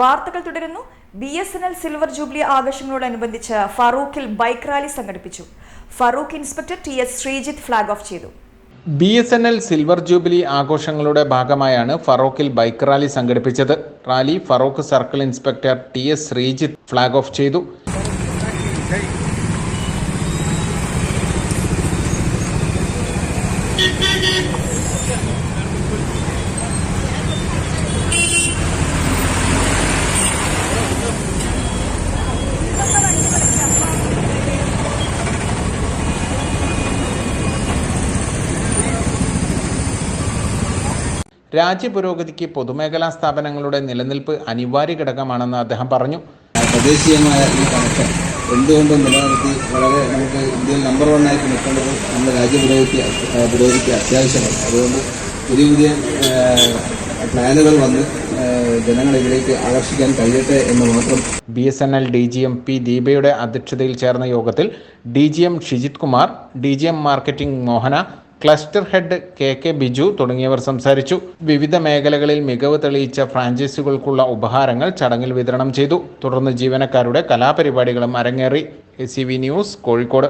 വാർത്തകൾ തുടരുന്നു. B S N L silver jubilee ആഘോഷങ്ങളോടനുബന്ധിച്ച് ഫറൂഖിൽ ബൈക്ക് റാലി സംഘടിപ്പിച്ചു. Farook inspector T S Sreejith flag off ചെയ്തു. B S N L silver jubilee ആഘോഷങ്ങളുടെ ഭാഗമായാണ് ഫറോക്കിൽ ബൈക്ക് റാലി സംഘടിപ്പിച്ചത്. Rally Farook circle inspector T S Sreejith flag off ചെയ്തു. രാജ്യപുരോഗതിക്ക് പൊതുമേഖലാ സ്ഥാപനങ്ങളുടെ നിലനിൽപ്പ് അനിവാര്യ ഘടകമാണെന്ന് അദ്ദേഹം പറഞ്ഞു. തദ്ദേശീയമായ ഈ കണക്ഷൻ എന്തുകൊണ്ടും നിലനിർത്തി വളരെ നമുക്ക് ഇന്ത്യയിൽ നമ്പർ വൺ ആയിട്ട് നിൽക്കേണ്ടത് നമ്മുടെ രാജ്യ പുരോഗതി അ- പുരോഗതിക്ക് അത്യാവശ്യമാണ്. അതുകൊണ്ട് പുതിയ പുതിയ പ്ലാനുകൾ വന്ന് ജനങ്ങളിലേക്ക് ആകർഷിക്കാൻ കഴിയട്ടെ എന്ന് മാത്രം. B S N L D G M P ദീപയുടെ അധ്യക്ഷതയിൽ ചേർന്ന യോഗത്തിൽ D G M Shijith Kumar D G M marketing Mohana cluster head K K Biju തുടങ്ങിയവർ സംസാരിച്ചു. വിവിധ മേഖലകളിൽ മികവ് തെളിയിച്ച ഫ്രാഞ്ചൈസികൾക്കുള്ള ഉപഹാരങ്ങൾ ചടങ്ങിൽ വിതരണം ചെയ്തു. തുടർന്ന് ജീവനക്കാരുടെ കലാപരിപാടികളും അരങ്ങേറി. A news Kozhikode.